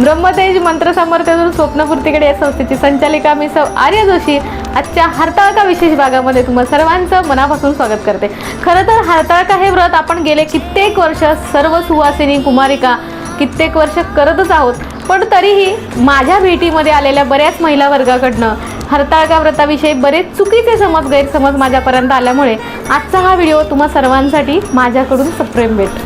ब्रह्मतेज मंत्र स्वप्नपूर्तीकडे या संस्थेची संचालिका मी सौ आर्य जोशी. आजच्या हरताळका विशेष भागामध्ये तुम्हा सर्वांचं मनापासून स्वागत करते. खरं तर हरताळका हे व्रत आपण गेले कित्येक वर्ष सर्व सुवासिनी कुमारिका कित्येक वर्ष करतच आहोत. पण तरीही माझ्या भेटीमध्ये आलेल्या बऱ्याच महिला वर्गाकडनं हरताळका व्रताविषयी बरेच चुकीचे समज गैरसमज माझ्यापर्यंत आल्यामुळे आजचा हा व्हिडिओ तुम्हा सर्वांसाठी माझ्याकडून सप्रेम भेट.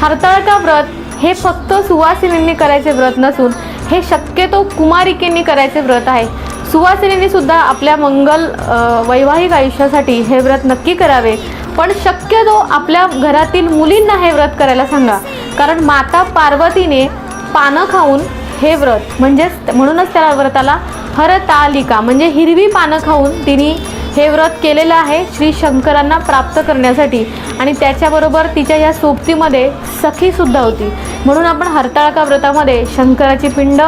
हरताळका व्रत हे फक्त सुवासिनींनी करायचे व्रत नसून हे शक्यतो कुमारिकेंनी करायचे व्रत आहे. सुवासिनींनी सुद्धा आपल्या मंगल वैवाहिक आयुष्यासाठी हे व्रत नक्की करावे. पण शक्यतो आपल्या घरातील मुलींना हे व्रत करायला सांगा. कारण माता पार्वतीने पानं खाऊन हे व्रत म्हणजेच म्हणूनच त्या व्रताला हरतालिका म्हणजे हिरवी पानं खाऊन तिने हे व्रत केलेलं आहे श्री शंकरांना प्राप्त करण्यासाठी. आणि त्याच्याबरोबर तिच्या या सोबतीमध्ये सखीसुद्धा होती. म्हणून आपण हरताळका व्रतामध्ये शंकराची पिंड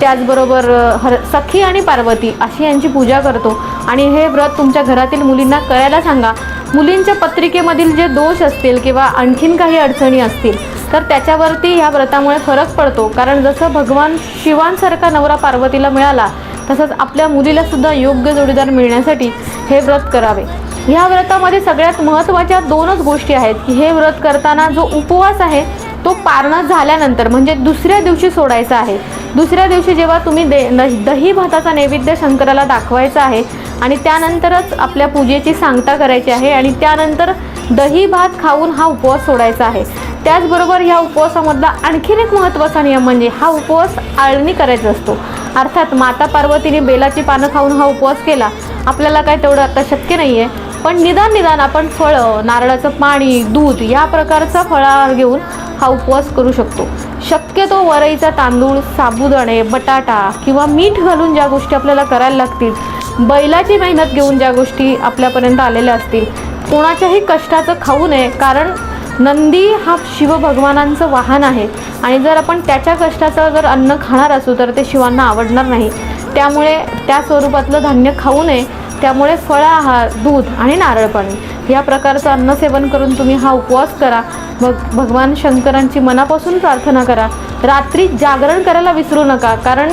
त्याचबरोबर हर सखी आणि पार्वती अशी यांची पूजा करतो. आणि हे व्रत तुमच्या घरातील मुलींना करायला सांगा. मुलींच्या पत्रिकेमधील जे दोष असतील किंवा आणखीन काही अडचणी असतील तर त्याच्यावरती ह्या व्रतामुळे फरक पडतो. कारण जसं भगवान शिवांसारखा नवरा पार्वतीला मिळाला तसंच आपल्या मुलीला सुद्धा योग्य जोडीदार मिळण्यासाठी हे व्रत करावे. ह्या व्रतामध्ये सगळ्यात महत्त्वाच्या दोनच गोष्टी आहेत की हे व्रत करताना जो उपवास आहे तो पारणं झाल्यानंतर म्हणजे दुसऱ्या दिवशी सोडायचा आहे. दुसऱ्या दिवशी जेव्हा तुम्ही दे दही भाताचा नैवेद्य शंकराला दाखवायचा आहे आणि त्यानंतरच आपल्या पूजेची सांगता करायची आहे आणि त्यानंतर दही भात खाऊन हा उपवास सोडायचा आहे. त्याचबरोबर ह्या उपवासामधला आणखीन एक महत्त्वाचा नियम म्हणजे हा उपवास आळणी करायचा असतो. अर्थात माता पार्वतीने बेलाची पानं खाऊन हा उपवास केला. आपल्याला काय तेवढं आता शक्य नाही आहे पण निदान निदान आपण फळं नारळाचं पाणी दूध या प्रकारचा फळाहार घेऊन हा उपवास करू शकतो. शक्यतो वरईचा तांदूळ साबुदाणे बटाटा किंवा मीठ घालून ज्या गोष्टी आपल्याला करायला लागतील बैलाची मेहनत घेऊन ज्या गोष्टी आपल्यापर्यंत आलेल्या असतील कोणाच्याही कष्टाचं खाऊ नये कारण नंदी हा शिवभगवानांचं वाहन आहे. आणि जर आपण त्याच्या कष्टाचं जर अन्न खाणार असू तर ते शिवांना आवडणार नाही. त्यामुळे त्या स्वरूपातलं धान्य खाऊ नये. त्यामुळे फळं आहार दूध आणि नारळ पाणी या प्रकारचं अन्नसेवन करून तुम्ही हा उपवास करा. मग भगवान शंकरांची मनापासून प्रार्थना करा. रात्री जागरण करायला विसरू नका कारण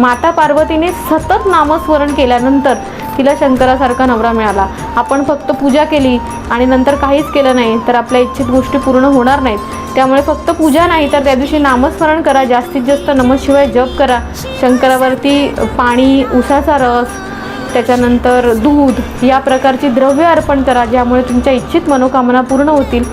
माता पार्वतीने सतत नामस्मरण केल्यानंतर तिला शंकरासारखा नवरा मिळाला. आपण फक्त पूजा केली आणि नंतर काहीच केलं नाही तर आपल्या इच्छित गोष्टी पूर्ण होणार नाहीत. त्यामुळे फक्त पूजा नाही तर त्या दिवशी नामस्मरण करा. जास्तीत जास्त नमशिवाय जप करा. शंकरावरती पाणी उसाचा रस त्याच्यानंतर दूध या प्रकारची द्रव्य अर्पण करा ज्यामुळे तुमच्या इच्छित मनोकामना पूर्ण होतील.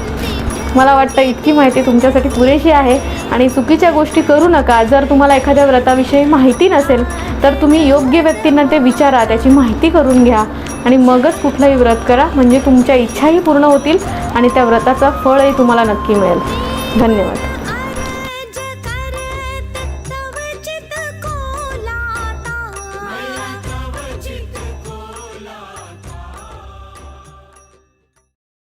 मला वाटतं इतकी माहिती तुमच्यासाठी पुरेशी आहे आणि चुकीच्या गोष्टी करू नका. जर तुम्हाला एखाद्या व्रताविषयी माहिती नसेल तर तुम्ही योग्य व्यक्तींना ते विचारा त्याची माहिती करून घ्या. आणि मगच कुठलंही व्रत करा म्हणजे तुमच्या इच्छाही पूर्ण होतील आणि त्या व्रताचं फळही तुम्हाला नक्की मिळेल. धन्यवाद.